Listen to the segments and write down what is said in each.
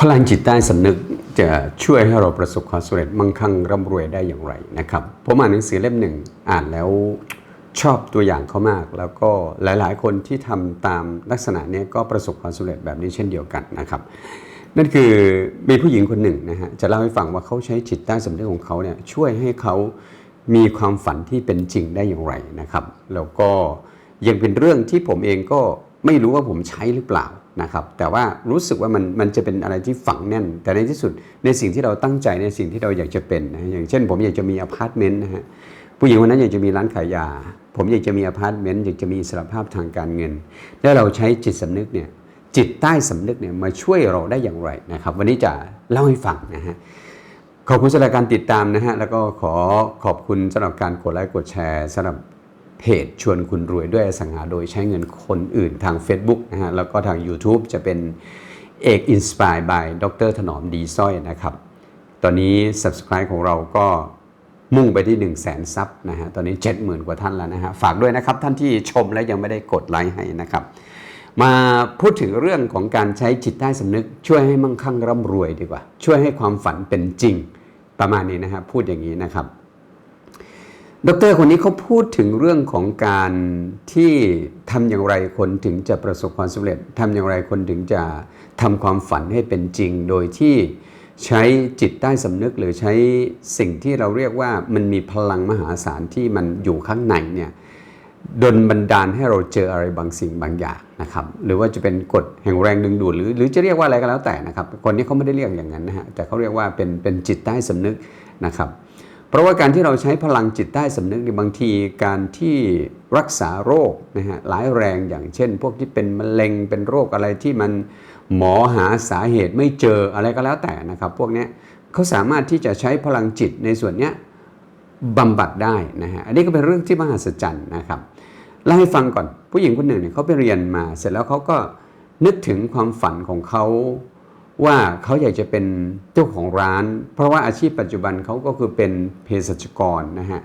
พลังจิตใต้สำนึกจะช่วยให้เราประสบความสำเร็จมั่งคั่งร่ำรวยได้อย่างไรนะครับผมอ่านหนังสือเล่มหนึ่งอ่านแล้วชอบตัวอย่างเขามาก แล้วก็หลายๆ คนที่ทำตามลักษณะนี้ก็ประสบความสำเร็จแบบนี้เช่นเดียวกันนะครับ นั่นคือมีผู้หญิงคนหนึ่งนะฮะจะเล่าให้ฟังว่าเขาใช้จิตใต้สำนึกของเขาเนี่ยช่วยให้เขามีความฝันที่เป็นจริงได้อย่างไรนะครับ แล้วก็ยังเป็นเรื่องที่ผมเองก็ไม่รู้ว่าผมใช้หรือเปล่า นะครับแต่ว่ารู้สึกว่ามันมันจะเป็นอะไรที่ฝังแน่น แต่ในที่สุดในสิ่งที่เราตั้งใจในสิ่งที่เราอยากจะเป็นนะอย่างเช่น ผมอยากจะมีอพาร์ตเมนต์นะฮะผู้หญิงคนนั้นอยากจะมีร้านขายยา ผมอยากจะมีอพาร์ตเมนต์อยากจะมีอิสรภาพทางการเงิน แล้วเราใช้จิตสำนึกเนี่ยจิตใต้สำนึกเนี่ยมาช่วยเราได้อย่างไรนะครับวันนี้จะเล่าให้ฟังนะฮะขอบคุณสำหรับการติดตามนะฮะแล้วก็ขอขอบคุณสำหรับการกดไลค์กดแชร์สำหรับ เพจชวนคุณรวยด้วยสังหาโดยใช้เงินคนอื่นทาง Facebook นะฮะแล้วก็ทาง YouTube จะเป็นเอกอินสปายบายดรถนอมดีสร้อยนะครับ ตอนนี้ Subscribe ของเราก็มุ่งไปที่ 1 0 0 0 0แสนซับนะฮะตอนนี้ 70,000 กว่าท่านแล้วนะฮะฝากด้วยนะครับท่านที่ชมและยังไม่ได้กดไลค์ให้นะครับมาพูดถึงเรื่องของการใช้จิตใต้สำนึก ช่วยให้มั่งคั่งร่ำรวยดีกว่า ช่วยให้ความฝันเป็นจริง ประมาณนี้นะครับพูดอย่างนี้นะครับ ดรคนนี้เขาพูดถึงเรื่องของการที่ทำอย่างไรคนถึงจะประสบความสำเร็จทำอย่างไรคนถึงจะทำความฝันให้เป็นจริง โดยที่ใช้จิตใต้สำนึกหรือใช้สิ่งที่เราเรียกว่ามันมีพลังมหาศาลที่มันอยู่ข้างในเนี่ยดนบันดาลให้เราเจออะไรบางสิ่งบางอย่างนะครับ หรือว่าจะเป็นกฎแห่งแรงดึงดูดหรือหรือจะเรียกว่าอะไรก็แล้วแต่นะครับคนนี้เขาไม่ได้เรียกอย่างนั้นนะฮะแต่เขาเรียกว่าเป็นเป็นจิตใต้สำนึกนะครับ เพราะว่าการที่เราใช้พลังจิตใต้สำนึกในบางทีการที่รักษาโรคนะฮะหลายแรงอย่างเช่น พวกที่เป็นมะเร็งเป็นโรคอะไรที่มันหมอหาสาเหตุไม่เจออะไรก็แล้วแต่นะครับ พวกนี้เขาสามารถที่จะใช้พลังจิตในส่วนเนี้ยบำบัดได้นะฮะอันนี้ก็เป็นเรื่องที่มหัศจรรย์นะครับเล่าให้ฟังก่อนผู้หญิงคนหนึ่งเนี่ยเขาไปเรียนมา เสร็จแล้วเขาก็นึกถึงความฝันของเขา ว่าเขาอยากจะเป็นเจ้าของร้าน เพราะว่าอาชีพปัจจุบันเขาก็คือเป็นเภสัชกรนะฮะ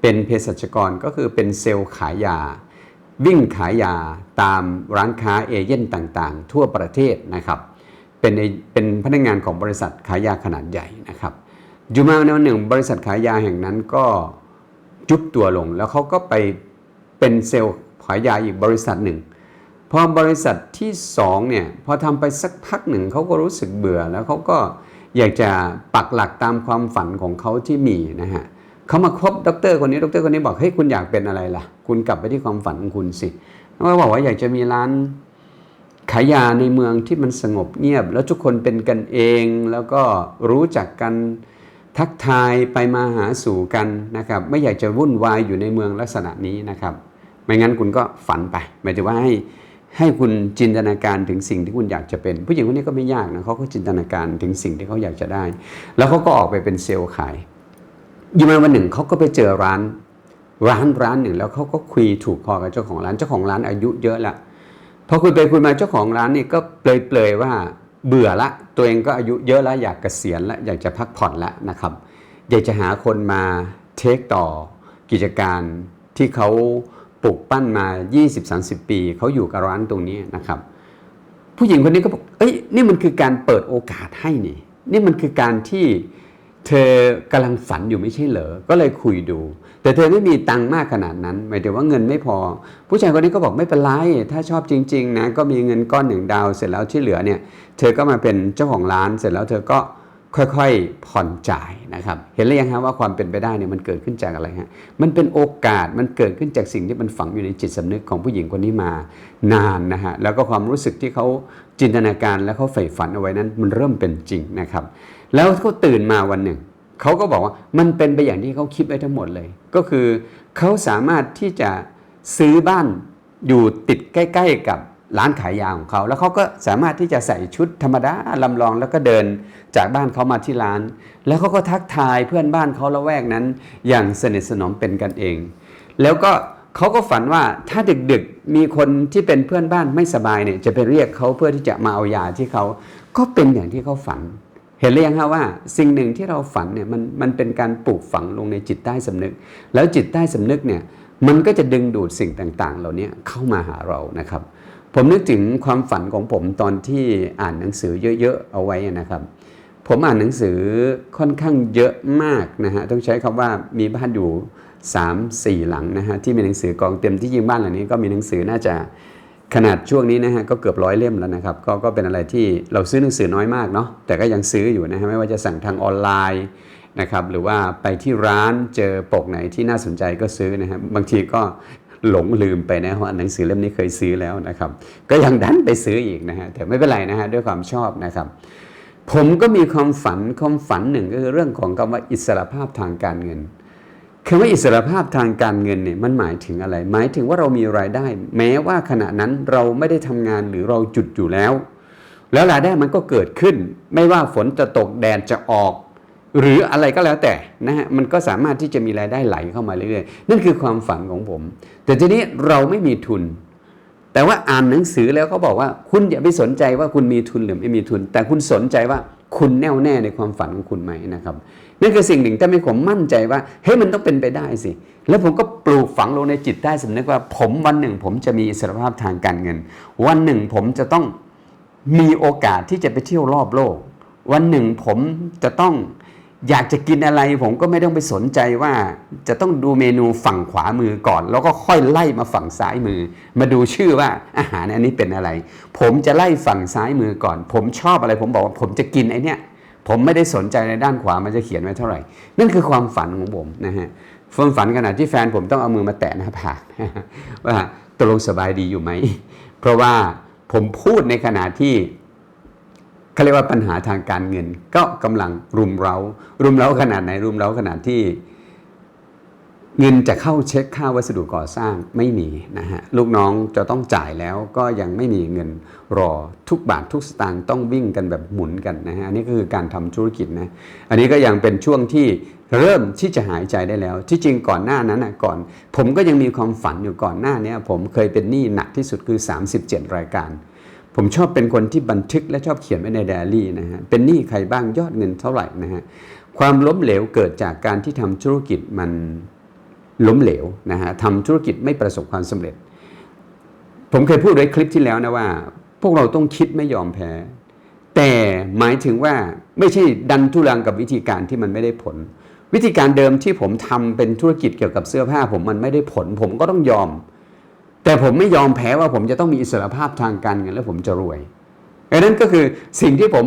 เป็นเภสัชกรก็คือเป็นเซลล์ขายยา วิ่งขายยาตามร้านค้าเอเย่นต่างๆ ทั่วประเทศนะครับเป็นเป็นพนักงานของบริษัทขายยาขนาดใหญ่นะครับอยู่มาในวันหนึ่ง บริษัทขายยาแห่งนั้นก็ยุบตัวลง แล้วเขาก็ไปเป็นเซลล์ขายยาอีกบริษัทหนึ่ง พอบริษัทที่สองเนี่ยพอทำไปสักพักหนึ่งเขาก็รู้สึกเบื่อแล้วเขาก็อยากจะปักหลักตามความฝันของเขาที่มีนะฮะเขามาคบดรคนนี้ดรคนนี้บอกเฮ้ยคุณอยากเป็นอะไรล่ะ คุณกลับไปที่ความฝันของคุณสิเขาบอกว่าอยากจะมีร้านขายยาในเมืองที่มันสงบเงียบ แล้วทุกคนเป็นกันเองแล้วก็รู้จักกันทักทายไปมาหาสู่กันนะครับไม่อยากจะวุ่นวายอยู่ในเมืองลักษณะนี้นะครับไม่งั้นคุณก็ฝันไปหมายถึงว่าให้ ให้คุณจินตนาการถึงสิ่งที่คุณอยากจะเป็น ผู้หญิงคนนี้ก็ไม่ยากนะเขาก็จินตนาการถึงสิ่งที่เขาอยากจะได้ แล้วเขาก็ออกไปเป็นเซลล์ขายอยู่มาวันหนึ่งเขาก็ไปเจอร้านร้านร้านหนึ่ง แล้วเขาก็คุยถูกคอกับเจ้าของร้านเจ้าของร้านอายุเยอะละพอคุยไปคุยมาเจ้าของร้านนี่ก็เปลยๆว่าเบื่อละ ตัวเองก็อายุเยอะล้วอยากเกษียณละอยากจะพักผ่อนละนะครับอยากจะหาคนมาเทคต่อกิจการที่เขา ปลูกปั้นมา 20-30 ปี เขาอยู่กับร้านตรงนี้นะครับ ผู้หญิงคนนี้ก็บอก เอ้ย นี่มันคือการเปิดโอกาสให้นี่ นี่มันคือการที่เธอกำลังฝันอยู่ไม่ใช่เหรอ ก็เลยคุยดู แต่เธอไม่มีตังค์มากขนาดนั้น หมายถึงว่าเงินไม่พอ ผู้ชายคนนี้ก็บอกไม่เป็นไร ถ้าชอบจริง ๆ นะ ก็มีเงินก้อนหนึ่งดาว เสร็จแล้วที่เหลือเนี่ย เธอก็มาเป็นเจ้าของร้าน เสร็จแล้วเธอก็ ค่อยๆผ่อนจ่ายนะครับ เห็นหรือยังฮะว่าความเป็นไปได้เนี่ยมันเกิดขึ้นจากอะไรฮะมันเป็นโอกาสมันเกิดขึ้นจากสิ่งที่มันฝังอยู่ในจิตสำนึกของผู้หญิงคนนี้มานานนะฮะแล้วก็ความรู้สึกที่เขาจินตนาการและเขาใฝ่ฝันเอาไว้นั้นมันเริ่มเป็นจริงนะครับ แล้วเขาตื่นมาวันหนึ่งเขาก็บอกว่ามันเป็นไปอย่างที่เขาคิดไว้ทั้งหมดเลย ก็คือเขาสามารถที่จะซื้อบ้านอยู่ติดใกล้ ๆ กับ ร้านขายยาของเขา แล้วเขาก็สามารถที่จะใส่ชุดธรรมดาลำลองแล้วก็เดินจากบ้านเขามาที่ร้าน แล้วเขาก็ทักทายเพื่อนบ้านเขาละแวกนั้น อย่างสนิทสนมเป็นกันเอง แล้วก็เขาก็ฝันว่าถ้าดึกๆมีคนที่เป็นเพื่อนบ้านไม่สบายเนี่ยจะไปเรียกเขาเพื่อที่จะมาเอายาที่เขาก็เป็นอย่างที่เขาฝัน เห็นหรือยังฮะว่า สิ่งหนึ่งที่เราฝันเนี่ยมันมันเป็นการปลูกฝังลงในจิตใต้สำนึก แล้วจิตใต้สำนึกเนี่ยมันก็จะดึงดูดสิ่งต่างๆ เหล่านี้เข้ามาหาเรานะครับ ผมนึกถึงความฝันของผมตอนที่อ่านหนังสือเยอะๆเอาไว้นะครับ ผมอ่านหนังสือค่อนข้างเยอะมากนะฮะต้องใช้คำว่ามีบ้านอยู่3 4 หลังนะฮะที่มีหนังสือกองเต็มที่ยิงบ้านหลังนี้ก็มีหนังสือน่าจะขนาดช่วงนี้นะฮะก็เกือบร้อยเล่มแล้วนะครับก็ก็เป็นอะไรที่เราซื้อหนังสือน้อยมากเนาะแต่ก็ยังซื้ออยู่นะฮะไม่ว่าจะสั่งทางออนไลน์นะครับหรือว่าไปที่ร้านเจอปกไหนที่น่าสนใจก็ซื้อนะฮะบางทีก็ หลงลืมไปนะว่าหนังสือเล่มนี้เคยซื้อแล้วนะครับ ก็ยังดันไปซื้ออีกนะฮะแต่ไม่เป็นไรนะฮะด้วยความชอบนะครับ ผมก็มีความฝันความฝันหนึ่งก็คือเรื่องของคำว่าอิสรภาพทางการเงินคำว่าอิสรภาพทางการเงินเนี่ยมันหมายถึงอะไร หมายถึงว่าเรามีรายได้ แม้ว่าขณะนั้นเราไม่ได้ทำงานหรือเราจุดอยู่แล้ว แล้วรายได้มันก็เกิดขึ้น ไม่ว่าฝนจะตกแดดจะออก หรืออะไรก็แล้วแต่นะฮะมันก็สามารถที่จะมีรายได้ไหลเข้ามาเรื่อยๆ นั่นคือความฝันของผม แต่ทีนี้เราไม่มีทุน แต่ว่าอ่านหนังสือแล้วเขาบอกว่าคุณอย่าไปสนใจว่าคุณมีทุนหรือไม่มีทุน แต่คุณสนใจว่าคุณแน่วแน่ในความฝันของคุณไหมนะครับนั่นคือสิ่งหนึ่งที่ให้ผมมั่นใจว่าเฮ้ยมันต้องเป็นไปได้สิ แล้วผมก็ปลูกฝังลงในจิตใต้สำนึกว่า ผมวันหนึ่งผมจะมีอิสรภาพทางการเงิน วันหนึ่งผมจะต้องมีโอกาสที่จะไปเที่ยวรอบโลก วันหนึ่งผมจะต้อง อยากจะกินอะไรผมก็ไม่ต้องไปสนใจว่า จะต้องดูเมนูฝั่งขวามือก่อน แล้วก็ค่อยไล่มาฝั่งซ้ายมือ มาดูชื่อว่าอาหารอันนี้เป็นอะไร ผมจะไล่ฝั่งซ้ายมือก่อน ผมชอบอะไร ผมบอกว่าผมจะกินไอ้นี่ผมไม่ได้สนใจในด้านขวามันจะเขียนไว้เท่าไหร่ นั่นคือความฝันของผมนะฮะความฝันขนาดที่แฟนผมต้องเอามือมาแตะหน้าผากว่าตกลงสบายดีอยู่ไหมเพราะว่าผมพูดในขณะที่ เขาเรียกว่าปัญหาทางการเงิน ก็กำลังรุมเรารุมเร้าขนาดไหนรุมเร้าขนาดที่ เงินจะเข้าเช็คค่าวัสดุก่อสร้างไม่มีนะฮะลูกน้องจะต้องจ่ายแล้วก็ยังไม่มีเงินรอทุกบาททุกสตางค์ต้องวิ่งกันแบบหมุนกันนะฮะอันนี้ก็คือการทำธุรกิจนะอันนี้ก็ยังเป็นช่วงที่เริ่มที่จะหายใจได้แล้ว ที่จริงก่อนหน้านั้นนะก่อน ผมก็ยังมีความฝันอยู่ก่อนหน้านี้ผมเคยเป็นหนี้หนักที่สุดคือ 37 รายการ ผมชอบเป็นคนที่บันทึกและชอบเขียนไว้ในไดอารี่นะฮะเป็นหนี้ใครบ้างยอดเงินเท่าไหร่นะฮะความล้มเหลวเกิดจากการที่ทำธุรกิจมันล้มเหลวนะฮะทำธุรกิจไม่ประสบความสำเร็จ ผมเคยพูดไว้คลิปที่แล้วนะว่า พวกเราต้องคิดไม่ยอมแพ้ แต่หมายถึงว่าไม่ใช่ดันทุรังกับวิธีการที่มันไม่ได้ผล วิธีการเดิมที่ผมทำเป็นธุรกิจเกี่ยวกับเสื้อผ้า ผมมันไม่ได้ผล ผมก็ต้องยอม แต่ผมไม่ยอมแพ้ว่าผมจะต้องมีอิสรภาพทางการเงินแล้วผมจะรวยดังนั้นก็คือสิ่งที่ผม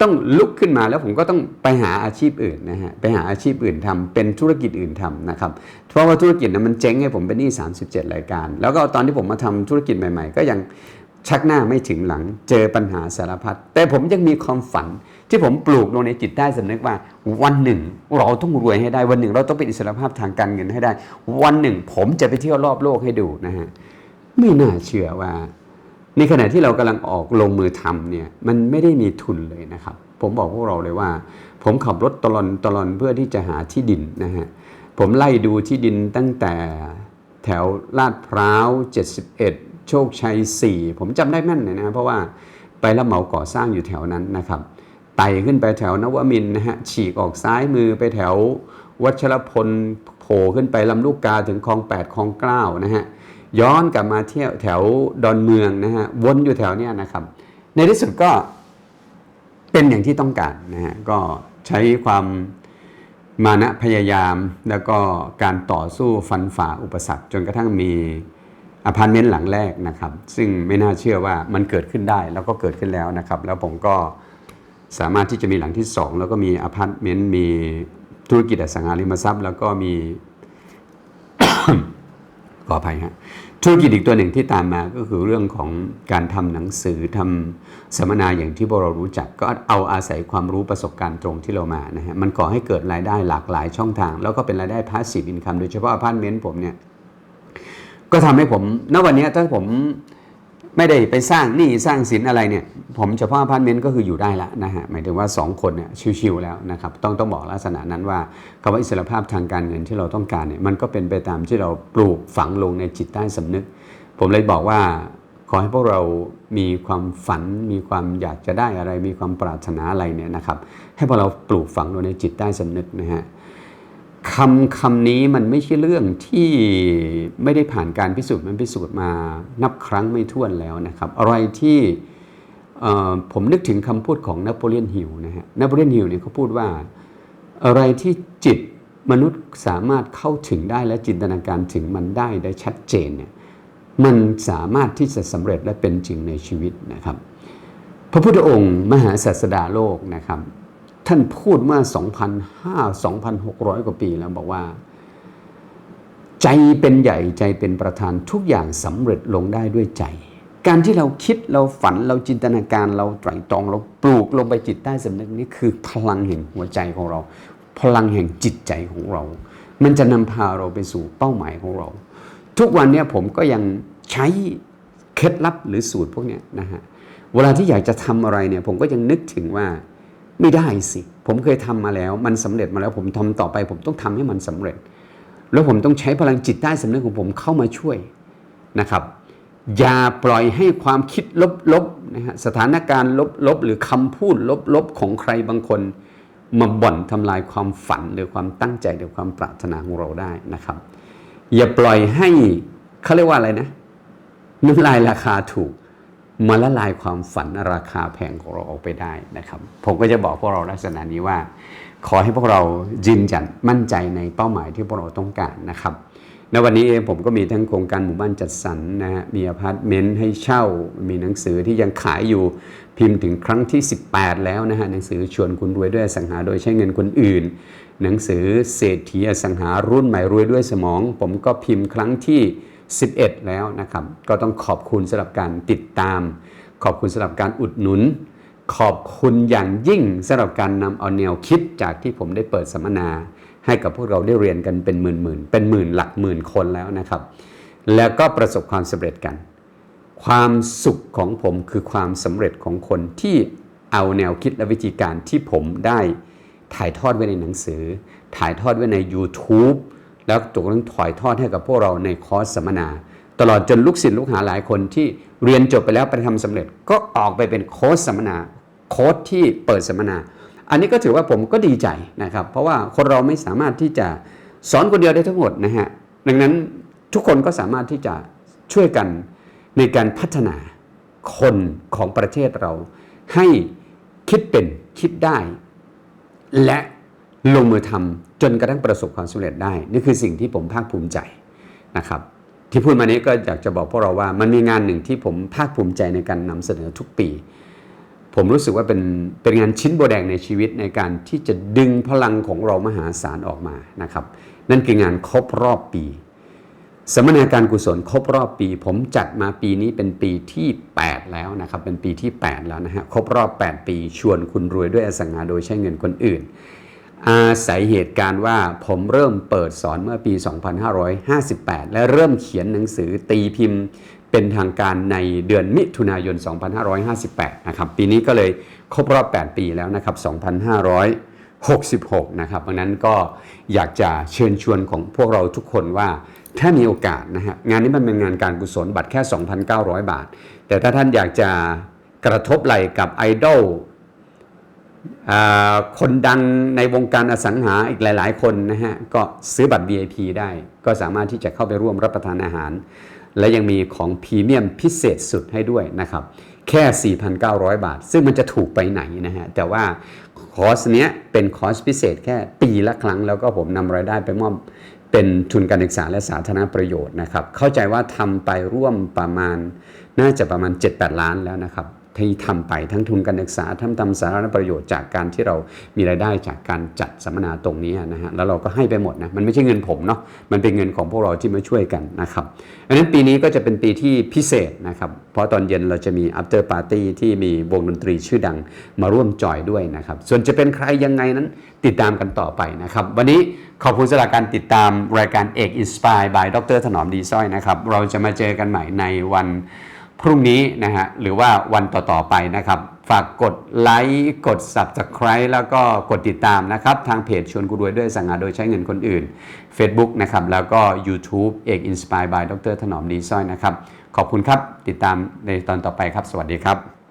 ต้องลุกขึ้นมาแล้วผมก็ต้องไปหาอาชีพอื่นนะฮะไปหาอาชีพอื่นทำเป็นธุรกิจอื่นทำนะครับเพราะว่าธุรกิจนั้นมันเจ๊งให้ผมเป็นหนี้37 รายการ แล้วก็ตอนที่ผมมาทำธุรกิจใหม่ๆ ก็ยังชักหน้าไม่ถึงหลังเจอปัญหาสารพัดแต่ผมยังมีความฝันที่ผมปลูกลงในจิตใต้สำนึกว่า วันหนึ่ง เราต้องรวยให้ได้วันหนึ่ง เราต้องเป็นอิสรภาพทางการเงินให้ได้ วันหนึ่ง ผมจะไปเที่ยวรอบโลกให้ดูนะฮะ ไม่น่าเชื่อว่า ในขณะที่เรากำลังออกลงมือทำเนี่ยมันไม่ได้มีทุนเลยนะครับ ผมบอกพวกเราเลยว่า ผมขับรถตลอนตลอนเพื่อที่จะหาที่ดินนะฮะผมไล่ดูที่ดินตั้งแต่แถวลาดพร้าว 71 โชคชัย 4 ผมจำได้แม่นเลยนะเพราะว่าไปรับเหมาก่อสร้างอยู่แถวนั้นนะครับไต่ขึ้นไปแถวนวมินนะฮะฉีกออกซ้ายมือไปแถว วัชรพลโผล่ขึ้นไปลำลูกกาถึงคลอง 8 คลอง 9 นะฮะ ย้อนกลับมาเที่ยวแถวดอนเมืองนะฮะวนอยู่แถวเนี้ยนะครับ ในที่สุดก็เป็นอย่างที่ต้องการนะฮะก็ใช้ความมานะพยายามแล้วก็การต่อสู้ฟันฝ่าอุปสรรค จนกระทั่งมีอพาร์ตเมนต์หลังแรกนะครับ ซึ่งไม่น่าเชื่อว่ามันเกิดขึ้นได้แล้วก็เกิดขึ้นแล้วนะครับ แล้วผมก็สามารถที่จะมีหลังที่ 2 แล้วก็มีอพาร์ตเมนต์มีธุรกิจอสังหาริมทรัพย์ แล้วก็มี ขออภัยฮะธุรกิจอีกตัวหนึ่งที่ตามมาก็คือเรื่องของการทำหนังสือทำสัมมนาอย่างที่พวกเรารู้จัก ก็เอาอาศัยความรู้ประสบการณ์ตรงที่เรามานะฮะมันก่อให้เกิดรายได้หลากหลายช่องทาง แล้วก็เป็นรายได้พาสซีฟอินคัมโดยเฉพาะอพาร์ตเมนต์ผมเนี่ยก็ทำให้ผมณวันนี้ถ้าผม ไม่ได้ไปสร้างหนี้สร้างสินอะไรเนี่ย ผมเฉพาะอพาร์ตเมนต์ก็คืออยู่ได้ละนะฮะหมายถึงว่า 2 คนเนี่ยชิวๆแล้วนะครับต้องต้องบอกลักษณะนั้นว่าคำว่าอิสรภาพทางการเงินที่เราต้องการเนี่ยมันก็เป็นไปตามที่เราปลูกฝังลงในจิตใต้สำนึก ผมเลยบอกว่าขอให้พวกเรามีความฝัน มีความอยากจะได้อะไร มีความปรารถนาอะไรเนี่ยนะครับ ให้พวกเราปลูกฝังลงในจิตใต้สำนึกนะฮะ คำคำนี้มันไม่ใช่เรื่องที่ไม่ได้ผ่านการพิสูจน์มันพิสูจน์มานับครั้งไม่ถ้วนแล้วนะครับ อะไรที่ผมนึกถึงคำพูดของนโปเลียนฮิลนะฮะนโปเลียนฮิลเนี่ยเขาพูดว่า อะไรที่จิตมนุษย์สามารถเข้าถึงได้และจินตนาการถึงมันได้ได้ชัดเจนเนี่ยมันสามารถที่จะสำเร็จและเป็นจริงในชีวิตนะครับ พระพุทธองค์มหาศาสดาโลกนะครับ ท่านพูดเมื่อ2,500 2,600 กว่าปีแล้วบอกว่า ใจเป็นใหญ่ใจเป็นประธานทุกอย่างสำเร็จลงได้ด้วยใจ การที่เราคิดเราฝันเราจินตนาการเราไตรตรองเราปลูกลงไปจิตใต้สำนึกนี้คือพลังแห่งหัวใจของเรา พลังแห่งจิตใจของเรา มันจะนำพาเราไปสู่เป้าหมายของเรา ทุกวันนี้ผมก็ยังใช้เคล็ดลับหรือสูตรพวกนี้นะฮะเวลาที่อยากจะทำอะไรเนี่ยผมก็ยังนึกถึงว่า ไม่ได้สิ ผมเคยทำมาแล้ว มันสำเร็จมาแล้ว ผมทำต่อไป ผมต้องทำให้มันสำเร็จ แล้วผมต้องใช้พลังจิตใต้สำนึกของผมเข้ามาช่วยนะครับ อย่าปล่อยให้ความคิดลบๆนะฮะสถานการณ์ลบๆหรือคำพูดลบๆของใครบางคน มาบ่อนทำลายความฝันหรือความตั้งใจหรือความปรารถนาของเราได้นะครับ อย่าปล่อยให้เขาเรียกว่าอะไรนะน้ำลายราคาถูก มาละลายความฝันราคาแพงของเราออกไปได้นะครับ ผมก็จะบอกพวกเราลักษณะนี้ว่า ขอให้พวกเรายืนยันมั่นใจในเป้าหมายที่พวกเราต้องการนะครับในวันนี้เองผมก็มีทั้งโครงการหมู่บ้านจัดสรรนะฮะมีอพาร์ตเมนต์ให้เช่า มีหนังสือที่ยังขายอยู่พิมพ์ถึงครั้งที่ 18 แล้วนะฮะหนังสือชวนคุณรวยด้วยสังหาโดยใช้เงินคนอื่น หนังสือเศรษฐีอสังหารุ่นใหม่รวยด้วยสมอง ผมก็พิมพ์ครั้งที่ 11 แล้วนะครับ ก็ต้องขอบคุณสำหรับการติดตาม ขอบคุณสำหรับการอุดหนุน ขอบคุณอย่างยิ่งสำหรับการนำเอาแนวคิดจากที่ผมได้เปิดสัมมนา ให้กับพวกเราได้เรียนกันเป็นหมื่นหมื่นๆเป็นหมื่นหลักหมื่นคนแล้วนะครับ แล้วก็ประสบความสำเร็จกัน ความสุขของผมคือความสำเร็จของคนที่เอาแนวคิดและวิธีการที่ผมได้ถ่ายทอดไว้ในหนังสือ ถ่ายทอดไว้ใน YouTube แล้วตกลงถ่ายทอดให้กับพวกเราในคอร์สสัมมนา ตลอดจนลูกศิษย์ลูกหาหลายคนที่เรียนจบไปแล้วไปทำสำเร็จก็ออกไปเป็นโค้ชสัมมนาโค้ชที่เปิดสัมมนา อันนี้ก็ถือว่าผมก็ดีใจนะครับ เพราะว่าคนเราไม่สามารถที่จะสอนคนเดียวได้ทั้งหมดนะฮะดังนั้นทุกคนก็สามารถที่จะช่วยกันในการพัฒนาคนของประเทศเรา ให้คิดเป็นคิดได้ และ ลงมือทำจนกระทั่งประสบความสำเร็จได้ นี่คือสิ่งที่ผมภาคภูมิใจนะครับ ที่พูดมานี้ก็อยากจะบอกพวกเราว่ามันมีงานหนึ่งที่ผมภาคภูมิใจในการนำเสนอทุกปี ผมรู้สึกว่าเป็นเป็นงานชิ้นโบแดงในชีวิตในการที่จะดึงพลังของเรามหาศาลออกมานะครับ นั่นคืองานครบรอบปีสมมนาการกุศลครบรอบปี ผมจัดมาปีนี้เป็นปีที่ 8 แล้วนะครับ เป็นปีที่ 8 แล้วนะฮะครบรอบ 8 ปี ชวนคุณรวยด้วยอสังหาโดยใช้เงินคนอื่น อาศัยเหตุการณ์ว่าผมเริ่มเปิดสอนเมื่อปี 2558 และเริ่มเขียนหนังสือตีพิมพ์เป็นทางการในเดือนมิถุนายน 2558 นะครับ ปีนี้ก็เลยครบรอบ 8 ปีแล้วนะครับ 2566 นะครับดังนั้นก็อยากจะเชิญชวนของพวกเราทุกคนว่าถ้ามีโอกาสนะฮะงานนี้มันเป็นงานการกุศลบัตรแค่ 2,900 บาท แต่ถ้าท่านอยากจะกระทบไหลกับไอดอล คนดังในวงการอสังหาอีกหลาย ๆ คนนะฮะก็ซื้อบัตร VIP ได้ ก็สามารถที่จะเข้าไปร่วมรับประทานอาหาร และยังมีของพรีเมียมพิเศษสุดให้ด้วยนะครับแค่ 4,900 บาท ซึ่งมันจะถูกไปไหนนะฮะ แต่ว่าคอสเนี้ยเป็นคอสพิเศษแค่ปีละครั้ง แล้วก็ผมนำรายได้ไปมอบเป็นทุนการศึกษาและสาธารณประโยชน์นะครับ เข้าใจว่าทำไปร่วมประมาณน่าจะประมาณ 7-8 ล้านแล้วนะครับ ที่ทำไปทั้งทุนการศึกษาทั้งทำสารณประโยชน์จากการที่เรามีรายได้จากการจัดสัมมนาตรงนี้นะฮะแล้วเราก็ให้ไปหมดนะมันไม่ใช่เงินผมเนาะมันเป็นเงินของพวกเราที่มาช่วยกันนะครับอันนั้นปีนี้ก็จะเป็นปีที่พิเศษนะครับเพราะตอนเย็นเราจะมี after party ที่มีวงดนตรีชื่อดังมาร่วมจอยด้วยนะครับส่วนจะเป็นใครยังไงนั้นติดตามกันต่อไปนะครับวันนี้ขอบคุณสำหรับการติดตามรายการเอก Inspire by ดรถนอมดีสร้อยนะครับเราจะมาเจอกันใหม่ในวัน พรุ่งนี้นะฮะหรือว่าวันต่อ ๆ ไปนะครับ ฝากกดไลค์กด Subscribe แล้วก็กดติดตามนะครับ ทางเพจชวนกูรวยด้วยสังหาโดยใช้เงินคนอื่น Facebook นะครับ แล้วก็ YouTube เอก Inspire by ดรถนอมดีสร้อยนะครับ ขอบคุณครับ ติดตามในตอนต่อไปครับ สวัสดีครับ